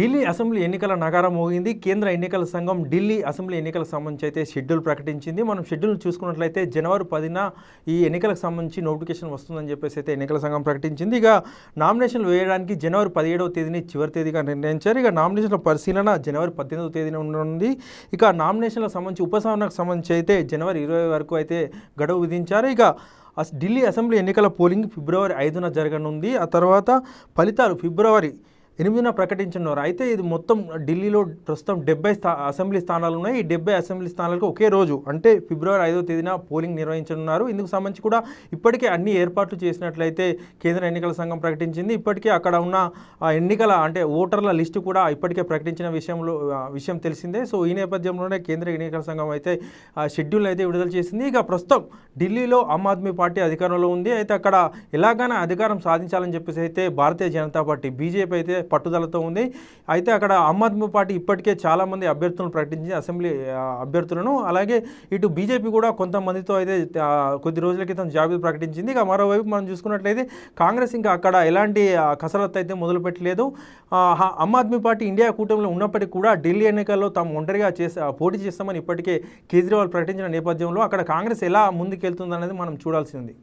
Delhi assembly ఎన్నికల నగారం మోగింది. కేంద్ర ఎన్నికల సంఘం ఢిల్లీ అసెంబ్లీ ఎన్నికలకు సంబంధించి అయితే షెడ్యూల్ ప్రకటించింది. మనం షెడ్యూల్ చూసుకున్నట్లయితే జనవరి పదిన ఈ ఎన్నికలకు సంబంధించి నోటిఫికేషన్ వస్తుందని చెప్పేసి అయితే ఎన్నికల సంఘం ప్రకటించింది. ఇక నామినేషన్లు వేయడానికి జనవరి పదిహేడవ తేదీని చివరి తేదీగా నిర్ణయించారు. ఇక నామినేషన్ల పరిశీలన జనవరి పద్దెనిమిదవ తేదీన ఉండనుంది. ఇక నామినేషన్లకు సంబంధించి ఉపసంహరణకు సంబంధించి అయితే జనవరి ఇరవై వరకు అయితే గడువు విధించారు. ఇక అస్- ఢిల్లీ అసెంబ్లీ ఎన్నికల పోలింగ్ ఫిబ్రవరి ఐదున జరగనుంది. ఆ తర్వాత ఫలితాలు ఫిబ్రవరి ఎనిమిదిన ప్రకటించున్నారు అయితే ఇది మొత్తం ఢిల్లీలో ప్రస్తుతం డెబ్బై స్థా అసెంబ్లీ స్థానాలు ఉన్నాయి. ఈ డెబ్బై అసెంబ్లీ స్థానాలకు ఒకే రోజు అంటే ఫిబ్రవరి ఐదో తేదీన పోలింగ్ నిర్వహించనున్నారు. ఇందుకు సంబంధించి కూడా ఇప్పటికే అన్ని ఏర్పాట్లు చేసినట్లయితే కేంద్ర ఎన్నికల సంఘం ప్రకటించింది. ఇప్పటికే అక్కడ ఉన్న ఎన్నికల అంటే ఓటర్ల లిస్టు కూడా ఇప్పటికే ప్రకటించిన విషయంలో విషయం తెలిసిందే. సో ఈ నేపథ్యంలోనే కేంద్ర ఎన్నికల సంఘం అయితే షెడ్యూల్ అయితే విడుదల చేసింది. ఇక ప్రస్తుతం ఢిల్లీలో ఆమ్ ఆద్మీ పార్టీ అధికారంలో ఉంది. అయితే అక్కడ ఎలాగైనా అధికారం సాధించాలని చెప్పేసి అయితే భారతీయ జనతా పార్టీ బీజేపీ అయితే పట్టుదలతో ఉంది. అయితే అక్కడ ఆమ్ ఆద్మీ పార్టీ ఇప్పటికే చాలామంది అభ్యర్థులను ప్రకటించి అసెంబ్లీ అభ్యర్థులను. అలాగే ఇటు బీజేపీ కూడా కొంతమందితో అయితే కొద్ది రోజుల క్రితం జాబితా ప్రకటించింది. ఇక మరోవైపు మనం చూసుకున్నట్లయితే కాంగ్రెస్ ఇంకా అక్కడ ఎలాంటి కసరత్తు అయితే మొదలుపెట్టలేదు. ఆమ్ ఆద్మీ పార్టీ ఇండియా కూటమిలో ఉన్నప్పటికీ కూడా ఢిల్లీ ఎన్నికల్లో తాము ఒంటరిగా చేసే పోటీ చేస్తామని ఇప్పటికే కేజ్రీవాల్ ప్రకటించిన నేపథ్యంలో అక్కడ కాంగ్రెస్ ఎలా ముందుకెళ్తుందనేది మనం చూడాల్సి ఉంది